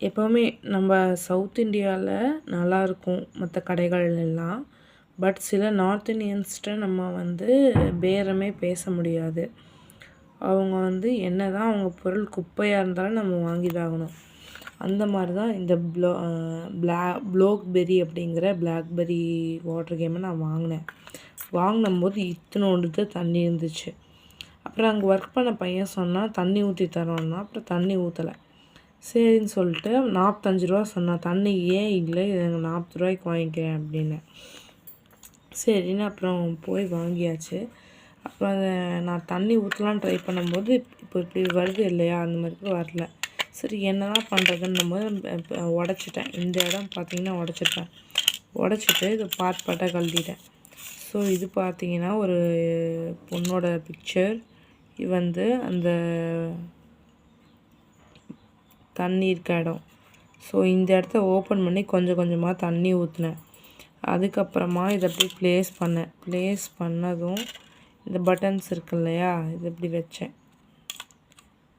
எப்போவுமே நம்ம சவுத் இந்தியாவில் நல்லாயிருக்கும் மற்ற கடைகள் எல்லாம் பட் சில நார்த் இந்தியன்ஸ்கிட்ட நம்ம வந்து பேரமே பேச முடியாது. அவங்க வந்து என்ன தான் அவங்க பொருள் குப்பையாக இருந்தாலும் நம்ம வாங்கிதாகணும். அந்த மாதிரி தான் இந்த ப்ளோ ப்ளா ப்ளோக்பெரி அப்படிங்கிற பிளாக்பெரி வாட்டர் கேமை நான் வாங்கினேன். வாங்கினம்போது இத்தனோண்டு தான் தண்ணி இருந்துச்சு. அப்புறம் அங்கே ஒர்க் பண்ண பையன் சொன்னால் தண்ணி ஊற்றி தரோன்னா அப்புறம் தண்ணி ஊற்றலை சரின்னு சொல்லிட்டு நாற்பத்தஞ்சு ரூபா சொன்னான் தண்ணி ஏன் இல்லை? இதை நாற்பது ரூபாய்க்கு வாங்கிக்கிறேன் அப்படின்னு. சரின்னு அப்புறம் போய் வாங்கியாச்சு. அப்புறம் அதை நான் தண்ணி ஊற்றலான்னு ட்ரை பண்ணும்போது இப்போ இப்படி வருது இல்லையா? அந்த மாதிரி வரல. சரி என்ன தான் பண்ணுறதுன்னும் போது உடச்சிட்டேன். இந்த இடம் பார்த்திங்கன்னா உடச்சிட்டேன். உடச்சிட்டு இது பார்ட் பார்ட்டாக கழுதிட்டேன் ஸோ இது பார்த்திங்கன்னா ஒரு பொண்ணோட பிக்சர் இது வந்து அந்த தண்ணி இருக்க இடம் ஸோ இந்த இடத்த ஓப்பன் பண்ணி கொஞ்சம் கொஞ்சமாக தண்ணி ஊற்றினேன் அதுக்கப்புறமா இதை அப்படி ப்ளேஸ் பண்ணேன். ப்ளேஸ் பண்ணதும் இந்த பட்டன்ஸ் இருக்கு இல்லையா? இது இப்படி வச்சேன்.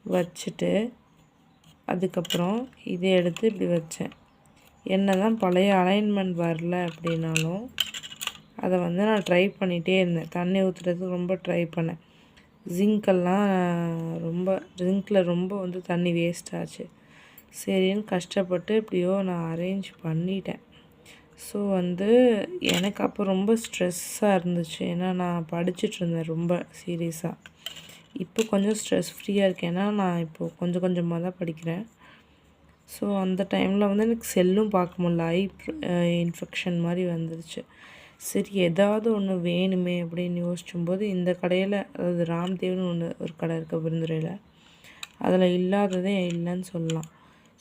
வச்சுட்டு அதுக்கப்புறம் இதை எடுத்து இப்படி வச்சேன். என்ன தான் பழைய அலைன்மெண்ட் வரல அப்படின்னாலும் அதை வந்து நான் ட்ரை பண்ணிகிட்டே இருந்தேன். தண்ணி ஊற்றுறதுக்கு ரொம்ப ட்ரை பண்ணேன். ஜிங்க்கெல்லாம் ரொம்ப ஜிங்கில் ரொம்ப வந்து தண்ணி வேஸ்ட் ஆச்சு. சரின்னு கஷ்டப்பட்டு எப்படியோ நான் அரேஞ்ச் பண்ணிட்டேன். ஸோ வந்து எனக்கு அப்போ ரொம்ப ஸ்ட்ரெஸ்ஸாக இருந்துச்சு. ஏன்னா நான் படிச்சுட்ருந்தேன் ரொம்ப சீரியஸாக இப்போ கொஞ்சம் ஸ்ட்ரெஸ் ஃப்ரீயாக இருக்கேன். ஏன்னா நான் இப்போது கொஞ்சம் கொஞ்சமாக தான் படிக்கிறேன். ஸோ அந்த டைமில் வந்து எனக்கு செல்லும் பார்க்க முடியல. ஐ இன்ஃபெக்ஷன் மாதிரி வந்துருச்சு. சரி ஏதாவது ஒன்று வேணுமே அப்படின்னு யோசிச்சும்போது இந்த கடையில் அதாவது ராம்தேவ்னு ஒன்று ஒரு கடை இருக்குது விருந்துரையில் அதில் இல்லாததே இல்லைன்னு சொல்லலாம்.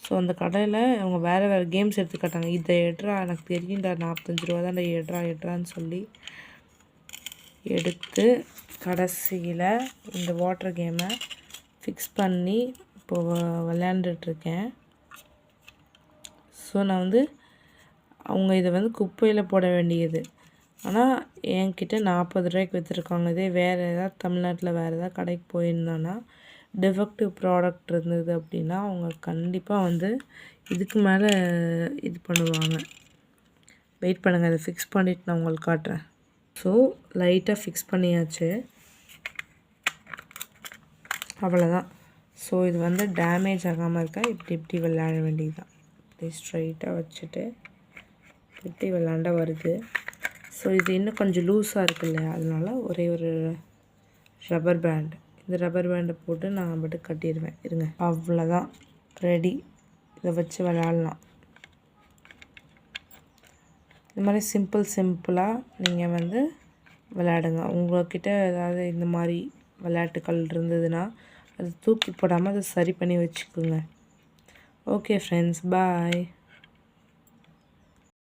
ஸோ அந்த கடையில் அவங்க வேறு வேறு கேம்ஸ் எடுத்து காட்டாங்க இதை எட்ரா எனக்கு தெரியும்டா நாற்பத்தஞ்சு ரூபா தான் எட்ரா எட்ரான்னு சொல்லி எடுத்து கடைசியில் இந்த வாட்டர் கேமை ஃபிக்ஸ் பண்ணி இப்போது விளையாண்டுட்ருக்கேன். ஸோ நான் வந்து அவங்க இதை வந்து குப்பையில் போட வேண்டியது. ஆனால் என்கிட்ட நாற்பது ரூபாய்க்கு விற்றுருக்காங்க இதே வேறு ஏதாவது தமிழ்நாட்டில் வேறு ஏதாவது கடைக்கு போயிருந்தானா டிஃபெக்டிவ் ப்ராடக்ட் இருந்தது அப்படின்னா அவங்க கண்டிப்பாக வந்து இதுக்கு மேலே இது பண்ணுவாங்க. வெயிட் பண்ணுங்கள் அதை ஃபிக்ஸ் பண்ணிவிட்டு நான் உங்களுக்கு காட்டுறேன். ஸோ லைட்டாக ஃபிக்ஸ் பண்ணியாச்சு. அவ்வளோதான் ஸோ இது வந்து டேமேஜ் ஆகாமல் இருக்கா? இப்படி இப்படி விளையாட வேண்டியது தான் இப்படி ஸ்ட்ரைட்டாக வச்சுட்டு இப்படி விளாண்ட வருது. ஸோ இது இன்னும் கொஞ்சம் லூஸாக இருக்கு இல்லையா? அதனால ஒரே ஒரு ரப்பர் பேண்ட் இந்த ரப்பர் பேண்டை போட்டு நான் மட்டும் கட்டிடுவேன். இருங்க. அவ்வளோதான் ரெடி இதை வச்சு விளாட்லாம் இந்த மாதிரி சிம்பிள் சிம்பிளாக நீங்கள் வந்து விளையாடுங்க. உங்கள்கிட்ட ஏதாவது இந்த மாதிரி விளையாட்டுக்கள் இருந்ததுன்னா அது தூக்கி போடாமல் அதை சரி பண்ணி வச்சுக்கோங்க. Okay friends bye